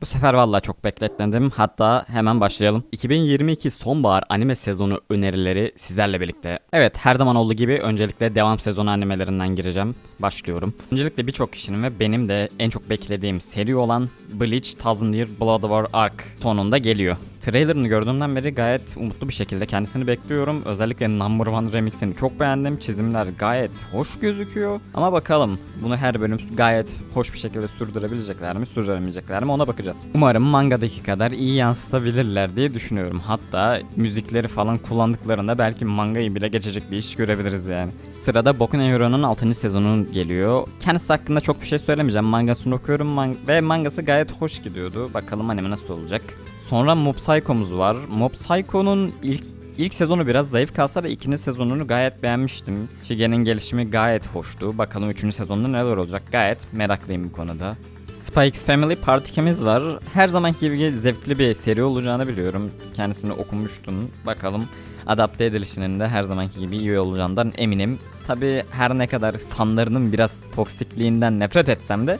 Bu sefer vallahi çok bekletmedim. Hatta hemen başlayalım. 2022 sonbahar anime sezonu önerileri sizlerle birlikte. Evet her zaman olduğu gibi öncelikle devam sezonu animelerinden gireceğim. Başlıyorum. Öncelikle birçok kişinin ve benim de en çok beklediğim seri olan Bleach Thousand Year Blood War Arc sonunda geliyor. Trailerını gördüğümden beri gayet umutlu bir şekilde kendisini bekliyorum. Özellikle Number One Remix'ini çok beğendim. Çizimler gayet hoş gözüküyor. Ama bakalım bunu her bölüm gayet hoş bir şekilde sürdürebilecekler mi, sürdüremeyecekler mi ona bakacağız. Umarım mangadaki kadar iyi yansıtabilirler diye düşünüyorum. Hatta müzikleri falan kullandıklarında belki mangayı bile geçecek bir iş görebiliriz yani. Sırada Boku no Hero'nun 6. sezonu geliyor. Kendisi hakkında çok bir şey söylemeyeceğim. Mangasını okuyorum man- ve mangası gayet hoş gidiyordu. Bakalım anime nasıl olacak. Sonra Mob Psycho'muz var. Mob Psycho'nun ilk ilk sezonu biraz zayıf kalsa da ikinci sezonunu gayet beğenmiştim. Shigen'in gelişimi gayet hoştu. Bakalım üçüncü sezonda neler olacak gayet meraklıyım bu konuda. Spy X Family Part 2'miz var. Her zamanki gibi zevkli bir seri olacağını biliyorum. Kendisini okumuştum. Bakalım adapte edilişinin de her zamanki gibi iyi olacağından eminim. Tabi her ne kadar fanlarının biraz toksikliğinden nefret etsem de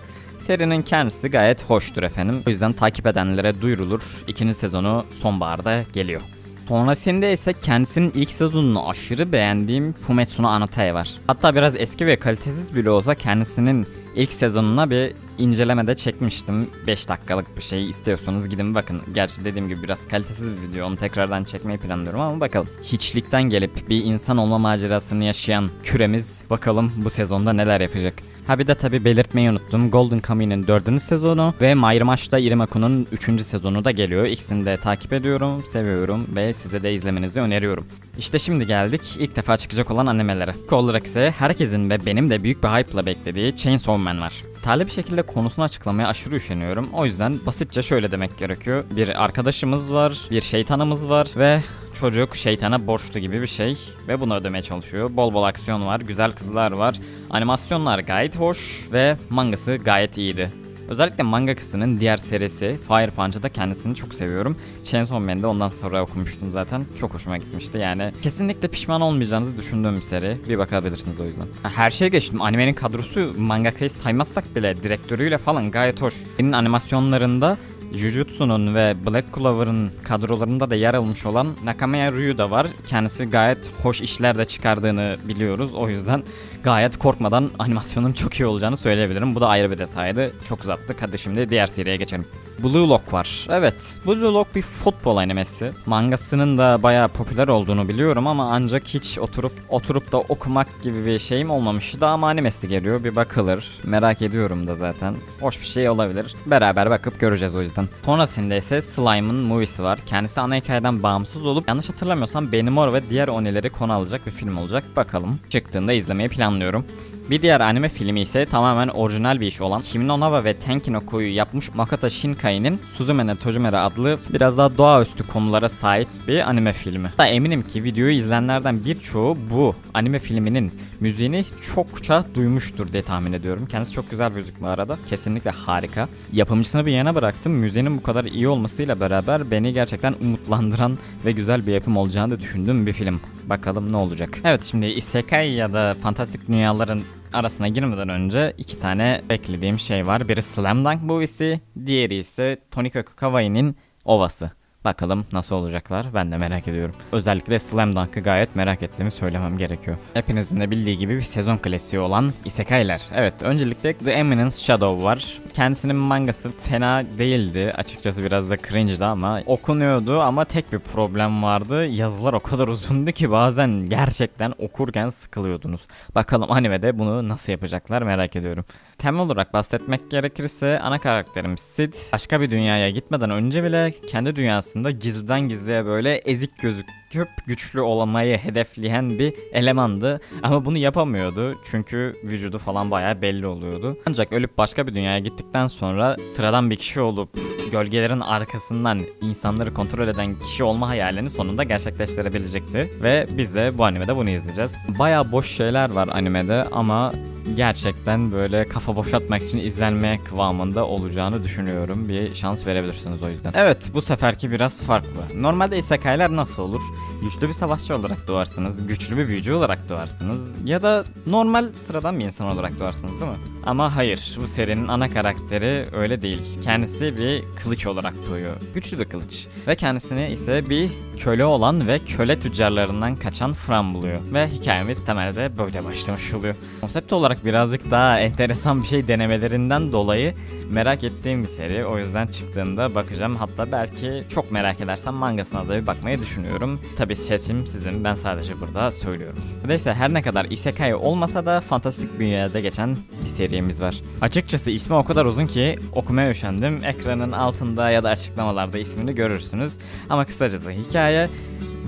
serinin kendisi gayet hoştur efendim. O yüzden takip edenlere duyurulur. İkinci sezonu sonbaharda geliyor. Sonrasında ise kendisinin ilk sezonunu aşırı beğendiğim Fumetsu no Anatae var. Hatta biraz eski ve kalitesiz bile olsa kendisinin ilk sezonuna bir incelemede çekmiştim. 5 dakikalık bir şey istiyorsanız gidin bakın. Gerçi dediğim gibi biraz kalitesiz bir video onu tekrardan çekmeyi planlıyorum ama bakalım. Hiçlikten gelip bir insan olma macerasını yaşayan küremiz bakalım bu sezonda neler yapacak. Ha bir de tabi belirtmeyi unuttum. Golden Kami'nin 4. sezonu ve My Rush'ta Irimaku'nun 3. sezonu da geliyor. İkisini de takip ediyorum, seviyorum ve size de izlemenizi öneriyorum. İşte şimdi geldik ilk defa çıkacak olan animelere. Olarak ise herkesin ve benim de büyük bir hype'la beklediği Chainsaw Man var. Detaylı bir şekilde konusunu açıklamaya aşırı üşeniyorum. O yüzden basitçe şöyle demek gerekiyor. Bir arkadaşımız var, bir şeytanımız var ve çocuk şeytana borçlu gibi bir şey ve bunu ödemeye çalışıyor. Bol bol aksiyon var, güzel kızlar var. Animasyonlar gayet hoş ve mangası gayet iyiydi. Özellikle mangakasının diğer serisi Fire Punch'ı da kendisini çok seviyorum. Chainsaw Man'de ondan sonra okumuştum zaten. Çok hoşuma gitmişti yani. Kesinlikle pişman olmayacağınızı düşündüğüm bir seri. Bir bakabilirsiniz o yüzden. Her şeye geçtim. Animenin kadrosu mangakayı saymazsak bile direktörüyle falan gayet hoş. Senin animasyonlarında Jujutsu'nun ve Black Clover'ın kadrolarında da yer almış olan Nakamaya Ryu da var. Kendisi gayet hoş işler de çıkardığını biliyoruz. O yüzden gayet korkmadan animasyonun çok iyi olacağını söyleyebilirim. Bu da ayrı bir detaydı. Çok uzattık. Hadi şimdi diğer seriye geçelim. Blue Lock var. Evet, Blue Lock bir futbol animesi. Mangasının da bayağı popüler olduğunu biliyorum ama ancak hiç oturup oturup da okumak gibi bir şeyim olmamıştı ama animesi geliyor. Bir bakılır. Merak ediyorum da zaten. Hoş bir şey olabilir. Beraber bakıp göreceğiz o yüzden. Sonrasında ise Slime'ın movie'si var. Kendisi ana hikayeden bağımsız olup yanlış hatırlamıyorsam Benimor ve diğer onileri konu alacak bir film olacak. Bakalım. Çıktığında izlemeyi planlıyorum. Bir diğer anime filmi ise tamamen orijinal bir iş olan Kimi no Na wa ve Tenki no Ko'yu yapmış Makoto Shinkai'nin Suzume no Tojumere adlı biraz daha doğaüstü konulara sahip bir anime filmi. Da eminim ki videoyu izleyenlerden birçoğu bu anime filminin müziğini çokça duymuştur diye tahmin ediyorum. Kendisi çok güzel müzik bu arada. Kesinlikle harika. Yapımcısını bir yana bıraktım. Müziğinin bu kadar iyi olmasıyla beraber beni gerçekten umutlandıran ve güzel bir yapım olacağını da düşündüğüm bir film. Bakalım ne olacak. Evet şimdi Isekai ya da fantastik dünyaların arasına girmeden önce iki tane beklediğim şey var. Biri Slam Dunk Movie'si, diğeri ise Tonikaku Kawaii'nin Ovası. Bakalım nasıl olacaklar ben de merak ediyorum. Özellikle Slam Dunk'ı gayet merak ettiğimi söylemem gerekiyor. Hepinizin de bildiği gibi bir sezon klasiği olan Isekai'ler. Evet öncelikle The Eminence Shadow var. Kendisinin mangası fena değildi. Açıkçası biraz da cringe'di ama okunuyordu ama tek bir problem vardı. Yazılar o kadar uzundu ki bazen gerçekten okurken sıkılıyordunuz. Bakalım animede bunu nasıl yapacaklar merak ediyorum. Temel olarak bahsetmek gerekirse ana karakterimiz Sid başka bir dünyaya gitmeden önce bile kendi dünyasında gizliden gizliye böyle ezik gözüküp güçlü olmayı hedefleyen bir elemandı. Ama bunu yapamıyordu çünkü vücudu falan bayağı belli oluyordu. Ancak ölüp başka bir dünyaya gittikten sonra sıradan bir kişi olup gölgelerin arkasından insanları kontrol eden kişi olma hayalini sonunda gerçekleştirebilecekti. Ve biz de bu animede bunu izleyeceğiz. Bayağı boş şeyler var animede ama gerçekten böyle kafa boşaltmak için izlenme kıvamında olacağını düşünüyorum. Bir şans verebilirsiniz o yüzden. Evet bu seferki biraz farklı. Normalde isekai'ler nasıl olur? Güçlü bir savaşçı olarak doğarsınız, güçlü bir büyücü olarak doğarsınız ya da normal sıradan bir insan olarak doğarsınız değil mi? Ama hayır bu serinin ana karakteri öyle değil. Kendisi bir kılıç olarak doğuyor. Güçlü bir kılıç. Ve kendisini ise bir köle olan ve köle tüccarlarından kaçan Fran buluyor. Ve hikayemiz temelde böyle başlamış oluyor. Konsept olarak birazcık daha enteresan bir şey denemelerinden dolayı merak ettiğim bir seri. O yüzden çıktığında bakacağım. Hatta belki çok merak edersem mangasına da bir bakmayı düşünüyorum. Tabi sesim sizin. Ben sadece burada söylüyorum. Neyse her ne kadar isekai olmasa da fantastik yerde geçen bir serimiz var. Açıkçası ismi o kadar uzun ki okumaya üşendim. Ekranın altında ya da açıklamalarda ismini görürsünüz. Ama kısacası hikaye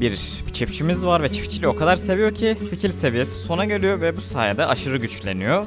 bir çiftçimiz var ve çiftçiliği o kadar seviyor ki skill seviyesi sona geliyor ve bu sayede aşırı güçleniyor.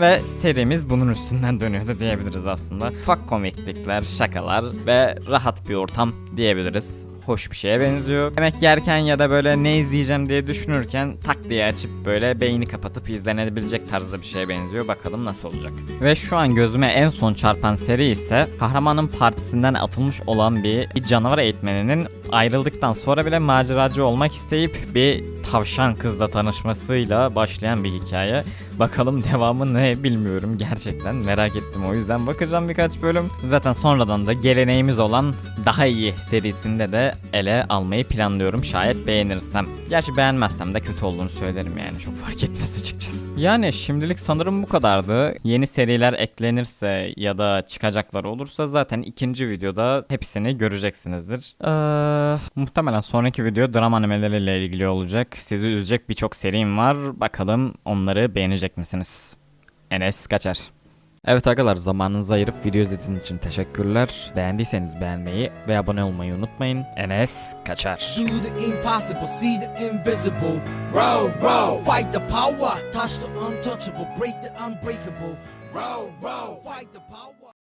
Ve serimiz bunun üstünden dönüyordu diyebiliriz aslında. Ufak komiklikler, şakalar ve rahat bir ortam diyebiliriz. Hoş bir şeye benziyor. Yemek yerken ya da böyle ne izleyeceğim diye düşünürken tak diye açıp böyle beyni kapatıp izlenebilecek tarzda bir şeye benziyor. Bakalım nasıl olacak. Ve şu an gözüme en son çarpan seri ise kahramanın partisinden atılmış olan bir, canavar eğitmeninin ayrıldıktan sonra bile maceracı olmak isteyip bir tavşan kızla tanışmasıyla başlayan bir hikaye. Bakalım devamı ne bilmiyorum gerçekten merak ettim o yüzden bakacağım birkaç bölüm. Zaten sonradan da geleneğimiz olan daha iyi serisinde de ele almayı planlıyorum şayet beğenirsem. Gerçi beğenmezsem de kötü olduğunu söylerim yani çok fark etmez açıkçası. Yani şimdilik sanırım bu kadardı. Yeni seriler eklenirse ya da çıkacaklar olursa zaten ikinci videoda hepsini göreceksinizdir. Ee, muhtemelen sonraki video drama animeleriyle ilgili olacak. Sizi üzecek birçok serim var. Bakalım onları beğenecek misiniz? Enes Kaçar. Evet arkadaşlar zamanınızı ayırıp video izlediğiniz için teşekkürler. Beğendiyseniz beğenmeyi ve abone olmayı unutmayın. Enes Kaçar. Do the impossible, see the invisible. Row, row, fight the power, touch the untouchable, break the unbreakable. Row, row, fight the power.